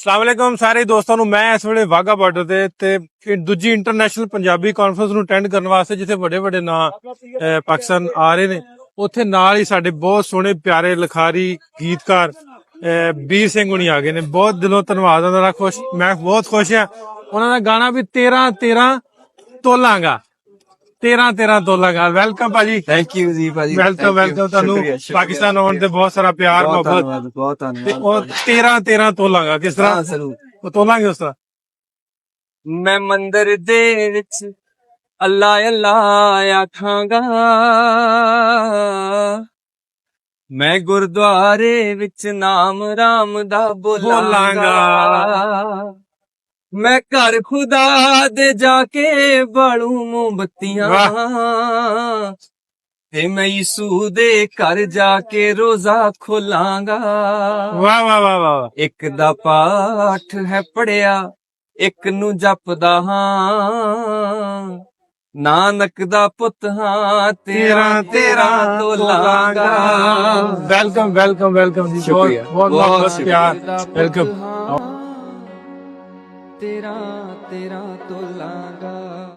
ਅਸਲਾਮ ਅਲੈਕਮ ਸਾਰੇ ਦੋਸਤਾਂ ਨੂੰ, ਮੈਂ ਇਸ ਵੇਲੇ ਵਾਗਾ ਬਾਰਡਰ ਤੇ ਤੇ ਦੂਜੀ ਇੰਟਰਨੈਸ਼ਨਲ ਪੰਜਾਬੀ ਕਾਨਫਰੰਸ ਨੂੰ ਅਟੈਂਡ ਕਰਨ ਵਾਸਤੇ ਜਿੱਥੇ ਵੱਡੇ ਵੱਡੇ ਨਾਂ ਪਾਕਿਸਤਾਨ ਆ ਰਹੇ ਨੇ। ਉੱਥੇ ਨਾਲ ਹੀ ਸਾਡੇ ਬਹੁਤ ਸੋਹਣੇ, ਪਿਆਰੇ, ਲਿਖਾਰੀ, ਗੀਤਕਾਰ ਵੀਰ ਸਿੰਘ ਹੁਣੀ ਆ ਗਏ ਨੇ। ਬਹੁਤ ਦਿਲੋਂ ਧੰਨਵਾਦ, ਉਹਨਾਂ ਦਾ ਖੁਸ਼, ਮੈਂ ਬਹੁਤ ਖੁਸ਼ ਹਾਂ। ਉਹਨਾਂ ਦਾ ਗਾਣਾ ਵੀ 13 13 ਤੋਲਾਂਗਾ। 13 13 ਤੋਲਾਂਗਾ ਵੈਲਕਮ ਭਾਜੀ। ਥੈਂਕ ਯੂ ਜੀ ਭਾਜੀ। ਵੈਲਕਮ ਵੈਲਕਮ ਤੁਹਾਨੂੰ। ਪਾਕਿਸਤਾਨ ਆਉਣ ਤੇ ਬਹੁਤ ਸਾਰਾ ਪਿਆਰ ਮੁਹੱਬਤ। ਬਹੁਤ ਤੇ ਧੰਨਵਾਦ ਉਹ 13 13 ਤੋਲਾਂਗਾ ਕਿਸ ਤਰ੍ਹਾਂ? ਜ਼ਰੂਰ। ਤੋਲਾਂਗੇ ਉਸ ਤਰ੍ਹਾਂ? ਮੈਂ ਮੰਦਰ ਦੇ ਵਿੱਚ ਅੱਲਾ ਅੱਲਾ ਆਖਾਂਗਾ। ਮੈਂ ਗੁਰਦੁਆਰੇ ਵਿੱਚ ਨਾਮ ਰਾਮ ਦਾ ਬੋਲਾਂਗਾ। ਮੈਂ ਘਰ ਖੁਦਾ ਦੇ ਜਾ ਕੇ ਬਾਲੂ ਮੋਮਬੱਤੀਆਂ ਤੇ ਮੈਂ ਯਿਸੂ ਦੇ ਘਰ ਜਾ ਕੇ ਰੋਜ਼ਾ ਖੋਲਾਂਗਾ। ਵਾਹ ਵਾਹ ਵਾਹ ਵਾਹ ਇੱਕ ਦਾ ਪਾਠ ਹੈ ਪੜਿਆ ਇੱਕ ਨੂੰ ਜਪਦਾ ਹਾਂ। ਨਾਨਕ ਦਾ ਪੁੱਤ ਹਾਂ ਤੇਰਾ ਤੇਰਾ ਤੋਲਾਂਗਾ। ਵੈਲਕਮ ਵੈਲਕਮ ਵੈਲਕਮ ਜੀ। ਬਹੁਤ ਬਹੁਤ ਪਿਆਰ। ਵੈਲਕਮ। ਤੇਰਾ ਤੇਰਾ ਤੋਲਾਂਗਾ।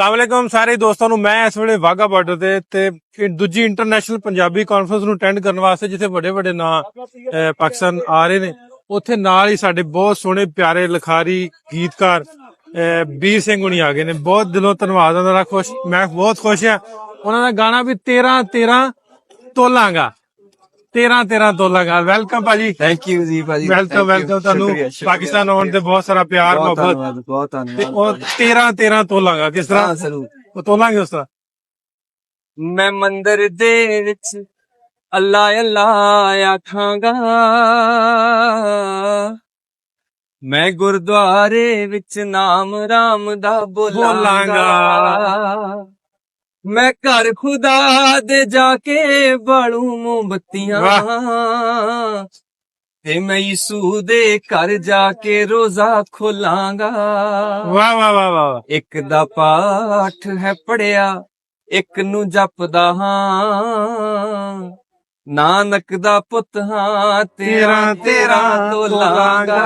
ਅਸਲਾਮ ਅਲੈਕਮ ਸਾਰੇ ਦੋਸਤਾਂ ਨੂੰ, ਮੈਂ ਇਸ ਵੇਲੇ ਵਾਗਾ ਬਾਰਡਰ ਤੇ ਤੇ ਦੂਜੀ ਇੰਟਰਨੈਸ਼ਨਲ ਪੰਜਾਬੀ ਕਾਨਫਰੰਸ ਨੂੰ ਅਟੈਂਡ ਕਰਨ ਵਾਸਤੇ ਜਿੱਥੇ ਵੱਡੇ ਵੱਡੇ ਨਾਂ ਪਾਕਿਸਤਾਨ ਆ ਰਹੇ ਨੇ। ਉੱਥੇ ਨਾਲ ਹੀ ਸਾਡੇ ਬਹੁਤ ਸੋਹਣੇ, ਪਿਆਰੇ, ਲਿਖਾਰੀ, ਗੀਤਕਾਰ ਵੀਰ ਸਿੰਘ ਹੁਣੀ ਆ ਗਏ ਨੇ। ਬਹੁਤ ਦਿਲੋਂ ਧੰਨਵਾਦ ਉਹਨਾਂ ਦਾ, ਖੁਸ਼, ਮੈਂ ਬਹੁਤ ਖੁਸ਼ ਹਾਂ। ਉਹਨਾਂ ਦਾ ਗਾਣਾ ਵੀ 13 13 ਤੋਲਾਂਗਾ। 13 13 ਤੋਲਾ ਗਾ ਵੈਲਕਮ ਭਾਜੀ। ਥੈਂਕ ਯੂ ਜੀ ਭਾਜੀ। ਵੈਲਕਮ ਵੈਲਕਮ ਤੁਹਾਨੂੰ। ਪਾਕਿਸਤਾਨ ਆਉਣ ਤੇ ਬਹੁਤ ਸਾਰਾ ਪਿਆਰ ਬਹੁਤ ਮੁਹੱਬਤ। ਧੰਨਵਾਦ ਬਹੁਤ ਤੇ ਧੰਨਵਾਦ ਉਹ 13 13 ਤੋਲਾਂਗਾ ਕਿਸ ਹਾਂ ਤਰ੍ਹਾਂ ਜ਼ਰੂਰ। ਉਹ ਤੋਲਾਂਗੇ ਉਸ ਤਰ੍ਹਾਂ। ਮੈਂ ਮੰਦਰ ਦੇ ਵਿੱਚ ਅੱਲਾ ਅੱਲਾ ਆਖਾਂਗਾ। ਮੈਂ ਗੁਰਦੁਆਰੇ ਵਿੱਚ ਨਾਮ ਰਾਮ ਦਾ ਬੋਲਾਂਗਾ। ਮੈਂ ਘਰ ਖੁਦਾ ਦੇ ਜਾ ਕੇ ਬਾਲੂ ਮੋਮਬੱਤੀਆਂ। ਤੇ ਮੈਂ ਯਿਸੂ ਦੇ ਘਰ ਜਾ ਕੇ ਰੋਜ਼ਾ ਖੋਲਾਂਗਾ। ਵਾਹ ਵਾਹ ਵਾਹ ਵਾਹ ਇੱਕ ਦਾ ਪਾਠ ਹੈ ਪੜਿਆ ਇੱਕ ਨੂੰ ਜਪਦਾ ਹਾਂ। ਨਾਨਕ ਦਾ ਪੁੱਤ ਹਾਂ ਤੇਰਾ ਤੇਰਾ ਤੋਲਾਂਗਾ।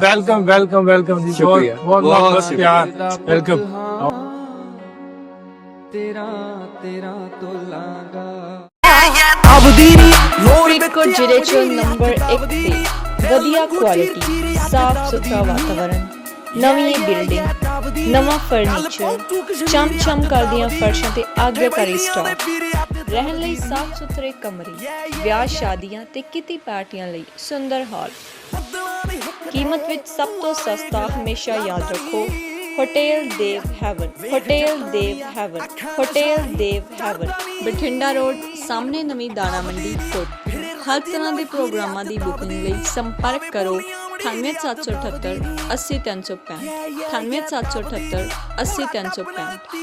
ਵੈਲਕਮ ਵੈਲਕਮ ਵੈਲਕਮ ਜੀ। ਬਹੁਤ ਬਹੁਤ ਪਿਆਰ। ਵੈਲਕਮ ਤੇਰਾ ਤੇਰਾ ਤੋਲਾਂਗਾ ਫਰੀਦਕੋਟ ਜ਼ਿਲ੍ਹੇ 'ਚ ਨੰਬਰ 1 ਤੇ ਵਧੀਆ ਕੁਆਲਿਟੀ ਸਾਫ਼ ਸੁਥਰਾ ਵਾਤਾਵਰਣ ਨਵੀਂ ਬਿਲਡਿੰਗ ਨਵਾਂ ਫਰਨੀਚਰ ਚਮ ਚਮ ਕਰਦੀਆਂ ਫਰਸ਼ਾਂ ਤੇ ਆਗਿਆਕਾਰੀ ਸਟਾਕ ਰਹਿਣ ਲਈ ਸਾਫ਼ ਸੁਥਰੇ ਕਮਰੇ ਵਿਆਹ ਸ਼ਾਦੀਆਂ ਤੇ ਕਿਤੇ ਪਾਰਟੀਆਂ ਲਈ ਸੁੰਦਰ ਹਾਲ। ਕੀਮਤ ਵਿੱਚ ਸਭ ਤੋਂ ਸਸਤਾ ਹਮੇਸ਼ਾ ਯਾਦ ਰੱਖੋ। Hotel Dev heaven hotel Dev heaven hotel Dev heaven Bathinda road, ਸਾਹਮਣੇ ਨਵੀਂ ਦਾਣਾ ਮੰਡੀ ਕੋਟ ਹਰ ਤਰ੍ਹਾਂ ਦੇ ਪ੍ਰੋਗਰਾਮਾਂ ਦੀ ਬੁਕਿੰਗ ਲਈ ਸੰਪਰਕ ਕਰੋ 98778 80365 98778 80365